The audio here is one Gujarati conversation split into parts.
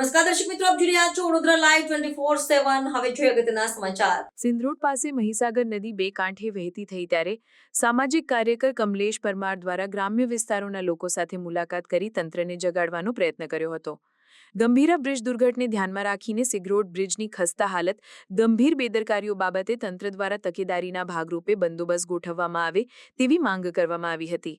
નમસ્કાર દર્શક મિત્રો, આપ જોઈ રહ્યા છો Vadodara live twenty four seven હવે જોઈએ અગત્યના સમાચાર. સિંધરોડ પાસે મહીસાગર નદી બે કાંઠે વહેતી થઈ ત્યારે સામાજિક કાર્યકર કમલેશ પરમાર દ્વારા ગ્રામ્ય વિસ્તારોના લોકો સાથે મુલાકાત કરી તંત્રને જગાડવાનો પ્રયત્ન કર્યો હતો. ગંભીરા બ્રિજ દુર્ઘટને ધ્યાનમાં રાખીને સિગરોડ બ્રિજની ખસ્તા હાલત ગંભીર બેદરકારીઓ બાબતે તંત્ર દ્વારા તકેદારીના ભાગરૂપે બંદોબસ્ત ગોઠવવામાં આવે તેવી માંગ કરવામાં આવી હતી.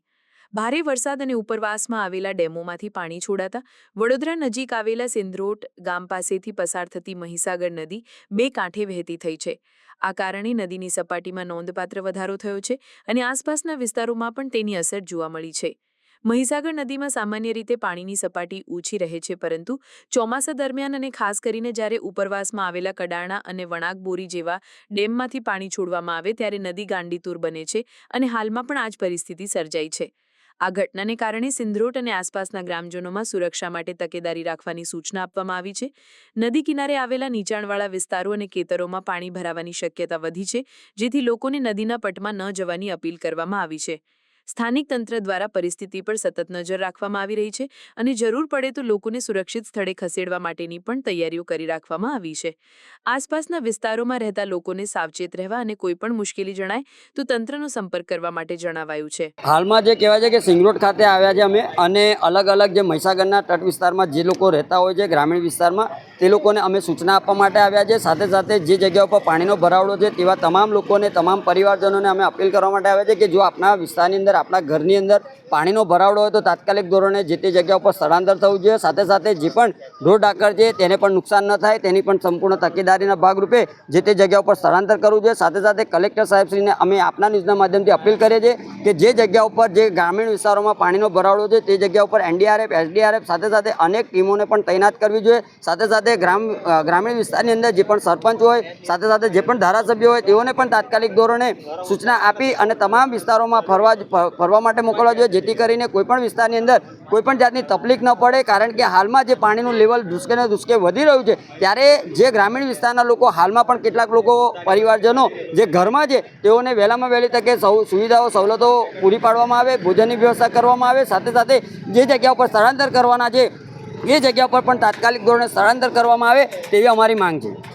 ભારે વરસાદ અને ઉપરવાસમાં આવેલા ડેમોમાંથી પાણી છોડાતા વડોદરા નજીક આવેલા સિંધરોટ ગામ પાસેથી પસાર થતી મહીસાગર નદી બે કાંઠે વહેતી થઈ છે. આ કારણે નદીની સપાટીમાં નોંધપાત્ર વધારો થયો છે અને આસપાસના વિસ્તારોમાં પણ તેની અસર જોવા મળી છે. મહીસાગર નદીમાં સામાન્ય રીતે પાણીની સપાટી ઊંચી રહે છે પરંતુ ચોમાસા દરમિયાન અને ખાસ કરીને જ્યારે ઉપરવાસમાં આવેલા કડાણા અને વણાકબોરી જેવા ડેમમાંથી પાણી છોડવામાં આવે ત્યારે નદી ગાંડીતુર બને છે અને હાલમાં પણ આ જ પરિસ્થિતિ સર્જાઈ છે. આ ઘટનાને કારણે સિંધરોટ અને આસપાસના ગ્રામજનોમાં સુરક્ષા માટે તકેદારી રાખવાની સૂચના આપવામાં આવી છે. નદી કિનારે આવેલા નીચાણવાળા વિસ્તારો અને ખેતરોમાં પાણી ભરાવાની શક્યતા વધી છે, જેથી લોકોને નદીના પટમાં ન જવાની અપીલ કરવામાં આવી છે. સ્થાનિક તંત્ર દ્વારા પરિસ્થિતિ પર સતત નજર રાખવામાં આવી રહી છે અને જરૂર પડે તો લોકોને સુરક્ષિત સ્થળે ખસેડવા માટેની પણ તૈયારીઓ કરી રાખવામાં આવી છે. આસપાસના વિસ્તારોમાં રહેતા લોકોને સાવચેત રહેવા અને કોઈ પણ મુશ્કેલી જણાય તો તંત્રનો સંપર્ક કરવા માટે જણાવાયું છે. હાલમાં જે કહેવાય છે કે સિંગરોડ ખાતે આવ્યા છે અમે અને અલગ અલગ જે મહીસાગરના તટ વિસ્તારમાં જે લોકો રહેતા હોય છે ગ્રામીણ વિસ્તારમાં તે લોકોને અમે સૂચના આપવા માટે આવ્યા છે. સાથે સાથે જે જગ્યા ઉપર પાણીનો ભરાવડો છે તેવા તમામ લોકોને, તમામ પરિવારજનોને અમે અપીલ કરવા માટે આવ્યા છે કે જો આપણા વિસ્તારની અંદર આપણા ઘરની અંદર પાણીનો ભરાવડો હોય તો તાત્કાલિક ધોરણે જે તે જગ્યા ઉપર સ્થળાંતર થવું જોઈએ. સાથે સાથે જે પણ ઢોર ડાકર છે તેને પણ નુકસાન ન થાય, તેની પણ સંપૂર્ણ તકેદારીના ભાગરૂપે જે તે જગ્યા ઉપર સ્થળાંતર કરવું જોઈએ. સાથે સાથે કલેક્ટર સાહેબશ્રીને અમે આપના ન્યૂઝના માધ્યમથી અપીલ કરીએ છીએ કે જે જગ્યા ઉપર જે ગ્રામીણ વિસ્તારોમાં પાણીનો ભરાવડો છે તે જગ્યા ઉપર એનડીઆરએફ, એસડીઆરએફ, સાથે સાથે અનેક ટીમોને પણ તૈનાત કરવી જોઈએ. સાથે સાથે ગ્રામ ગ્રામીણ વિસ્તારની અંદર જે પણ સરપંચ હોય, સાથે સાથે જે પણ ધારાસભ્ય હોય તેઓને પણ તાત્કાલિક ધોરણે સૂચના આપી અને તમામ વિસ્તારોમાં ફરવા ફરવા માટે મોકલવા જોઈએ, જેથી કરીને કોઈપણ વિસ્તારની અંદર કોઈપણ જાતની તકલીફ ન પડે. કારણ કે હાલમાં જે પાણીનું લેવલ ધુસકે ને ધુસકે વધી રહ્યું છે, ત્યારે જે ગ્રામીણ વિસ્તારના લોકો, હાલમાં પણ કેટલાક લોકો, પરિવારજનો જે ઘરમાં છે, તેઓને વહેલામાં વહેલી તકે સૌ, સુવિધાઓ, સવલતો પૂરી પાડવામાં આવે, ભોજનની વ્યવસ્થા કરવામાં આવે. સાથે સાથે જે જગ્યા ઉપર સ્થળાંતર કરવાના છે, એ જગ્યા પર પણ તાત્કાલિક ધોરણે સ્થળાંતર કરવામાં આવે, તેવી અમારી માંગ છે.